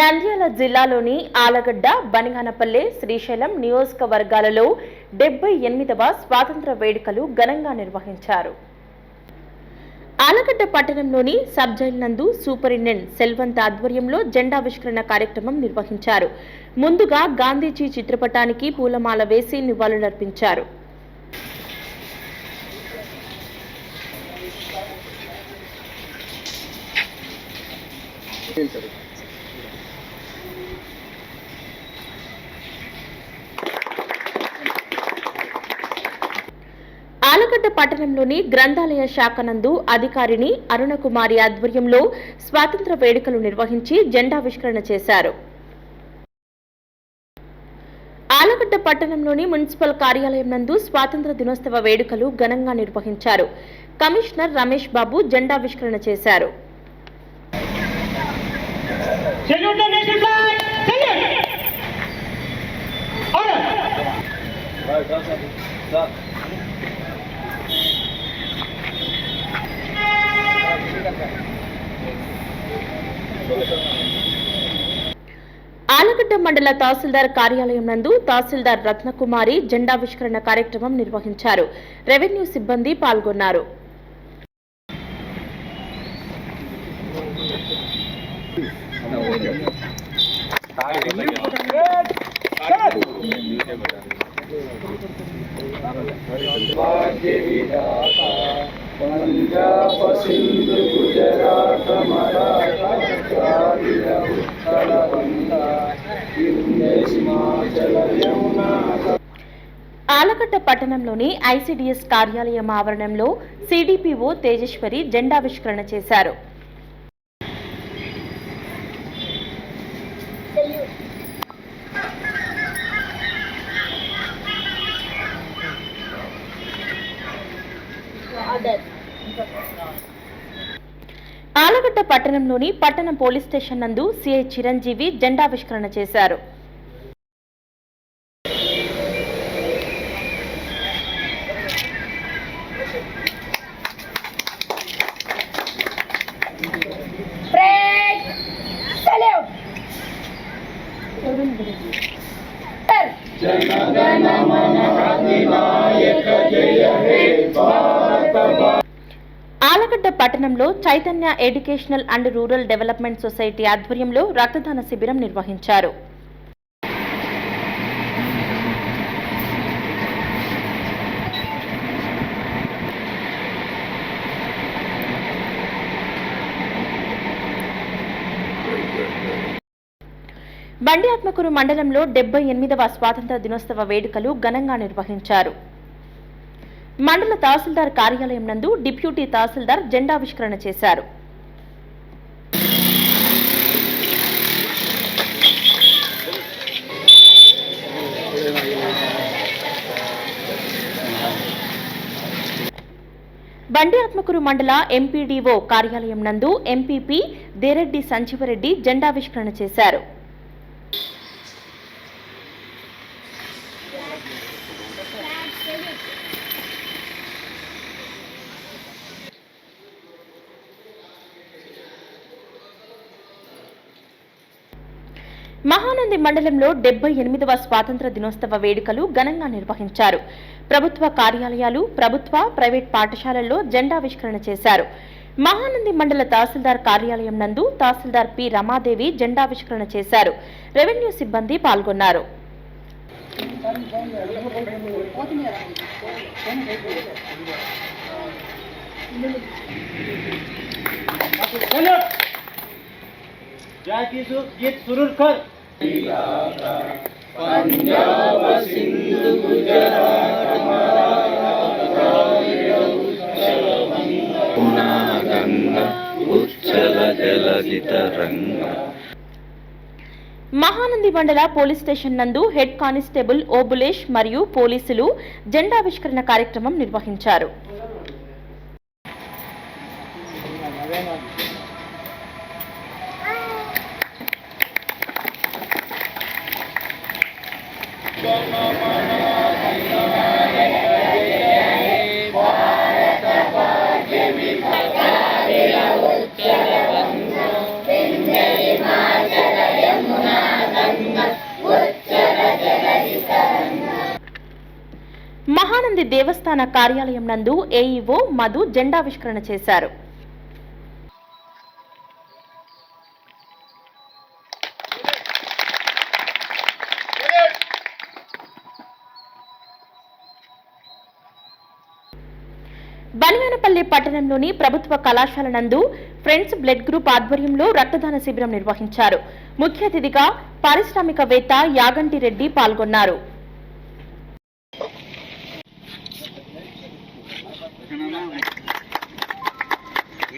నంద్యాల జిల్లాలోని ఆలగడ్డ బనిగానపల్లె శ్రీశైలం నియోజకవర్గాలలో డెబ్బై ఎనిమిదవ స్వాతంత్ర వేడుకలు ఘనంగా నిర్వహించారు. ఆలగడ్డ పట్టణంలోని సబ్ జైల్ నందు సూపరింటెండెంట్ సెల్వంత్ ఆధ్వర్యంలో జెండావిష్కరణ కార్యక్రమం నిర్వహించారు. ముందుగా గాంధీజీ చిత్రపటానికి పూలమాల వేసి నివాళులర్పించారు. ఆలగడ్డ పట్టణంలోని గ్రంథాలయ శాఖ నందు అధికారిని అరుణకుమారి ఆధ్వర్యంలో స్వాతంత్ర వేడుకలు నిర్వహించి జెండావిష్కరణ చేశారు. ఆలగడ్డ పట్టణంలోని మున్సిపల్ కార్యాలయం నందు స్వాతంత్ర దినోత్సవ వేడుకలు ఘనంగా నిర్వహించారు. కమిషనర్ రమేష్ బాబు జెండావిష్కరణ చేశారు. ఆలగడ్డ మండల తహసీల్దార్ కార్యాలయం నందు తహసీల్దార్ రత్నకుమారి జెండావిష్కరణ కార్యక్రమం నిర్వహించారు. రెవెన్యూ సిబ్బంది పాల్గొన్నారు. ఆలకట్ట సింధు గుజరాత ఆలగడ్డ పట్టణంలోని ఐసీడీఎస్ కార్యాలయం ఆవరణంలో సిడిపిఓ తేజేశ్వరి జెండావిష్కరణ చేశారు. ఆలగడ్డ పట్టణంలోని పట్టణ పోలీస్ స్టేషన్ నందు సిఐ చిరంజీవి జెండావిష్కరణ చేశారు! Salute! జనగణ మన అధినాయక జయ హే భారత ఆలగడ్డ పట్టణంలో Chaitanya educational and rural development society ఆధ్వర్యంలో రక్తదాన శిబిరం నిర్వహించారు. బండి ఆత్మకూరు మండలంలో డెబ్బై ఎనిమిదవ స్వాతంత్ర దినోత్సవ వేడుకలు ఘనంగా నిర్వహించారు. మండల తహసీల్దార్ కార్యాలయం నందు డిప్యూటీ తహసీల్దార్ జెండావిష్కరణ చేశారు. బండి ఆత్మకూరు మండల ఎంపీడీఓ కార్యాలయం నందు ఎంపీపీ దేరెడ్డి సంజీవరెడ్డి జెండావిష్కరణ చేశారు. మహానంది మండలంలో డెబ్బై ఎనిమిదవ స్వాతంత్ర దినోత్సవ వేడుకలు ఘనంగా నిర్వహించారు ప్రభుత్వ కార్యాలయాలు ప్రభుత్వ ప్రైవేట్ పాఠశాలల్లో జెండావిష్కరణ చేశారు మహానంది మండల తహసీల్దార్ కార్యాలయం నందు తహసీల్దార్ పి రమాదేవి జెండావిష్కరణ చేశారు రెవెన్యూ సిబ్బంది పాల్గొన్నారు Salute! जाती सु गीत सुरूर कर పంజాబ మహానంది మండల పోలీస్ స్టేషన్ నందు హెడ్ కానిస్టేబుల్ ఓబులేష్ మరియు పోలీసులు జెండావిష్కరణ కార్యక్రమం నిర్వహించారు. మహానంది దేవస్థాన కార్యాలయం నందు ఏఈఓ మధు జెండావిష్కరణ చేశారు. బనియానపల్లి పట్టణంలోని ప్రభుత్వ కళాశాల నందు ఫ్రెండ్స్ బ్లడ్ గ్రూప్ ఆధ్వర్యంలో రక్తదాన శిబిరం నిర్వహించారు. ముఖ్య అతిథిగా పారిశ్రామికవేత్త యాగంటి రెడ్డి పాల్గొన్నారు.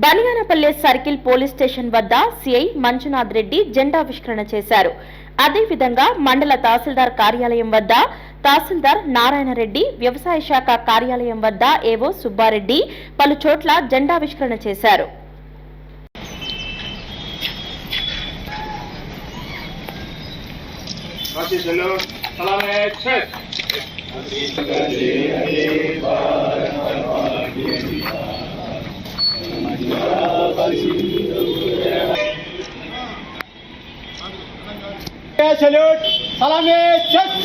బనియానపల్లె సర్కిల్ పోలీస్ స్టేషన్ వద్ద సిఐ మంజునాథ్ రెడ్డి జెండావిష్కరణ చేశారు. అదేవిధంగా మండల తహసీల్దార్ కార్యాలయం వద్ద తహసీల్దార్ నారాయణ రెడ్డి వ్యవసాయ శాఖ కార్యాలయం వద్ద ఏవో సుబ్బారెడ్డి పలు చోట్ల జెండావిష్కరణ చేశారు. సెల్యూట్ సలామే చెక్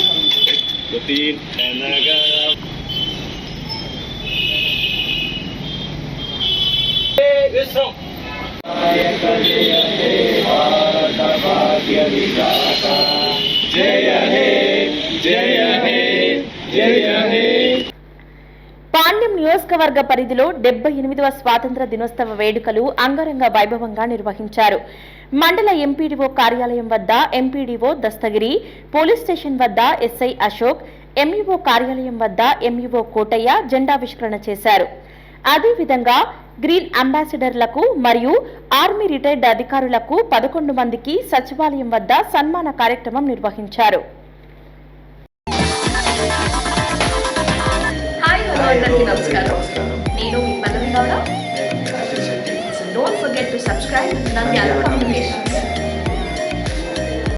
విశ్వం జయ హే జయ హే జయ హే నియోజకవర్గ పరిధిలో డెబ్బై ఎనిమిదవ స్వాతంత్ర దినోత్సవ వేడుకలు అంగరంగ వైభవంగా నిర్వహించారు. మండల ఎంపీడీఓ కార్యాలయం వద్ద ఎంపీడీఓ దస్తగిరి పోలీస్ స్టేషన్ వద్ద ఎస్ఐ అశోక్ ఎంఈఓ కార్యాలయం వద్ద ఎంఈఓ కోటయ్య జెండావిష్కరణ చేశారు. అదేవిధంగా గ్రీన్ అంబాసిడర్లకు మరియు ఆర్మీ రిటైర్డ్ అధికారులకు పదకొండు మందికి సచివాలయం వద్ద సన్మాన కార్యక్రమం నిర్వహించారు. హలో అందరికీ నమస్కారం. నేను మీ Pallavi Gowda. So don't forget to subscribe Nandyal communication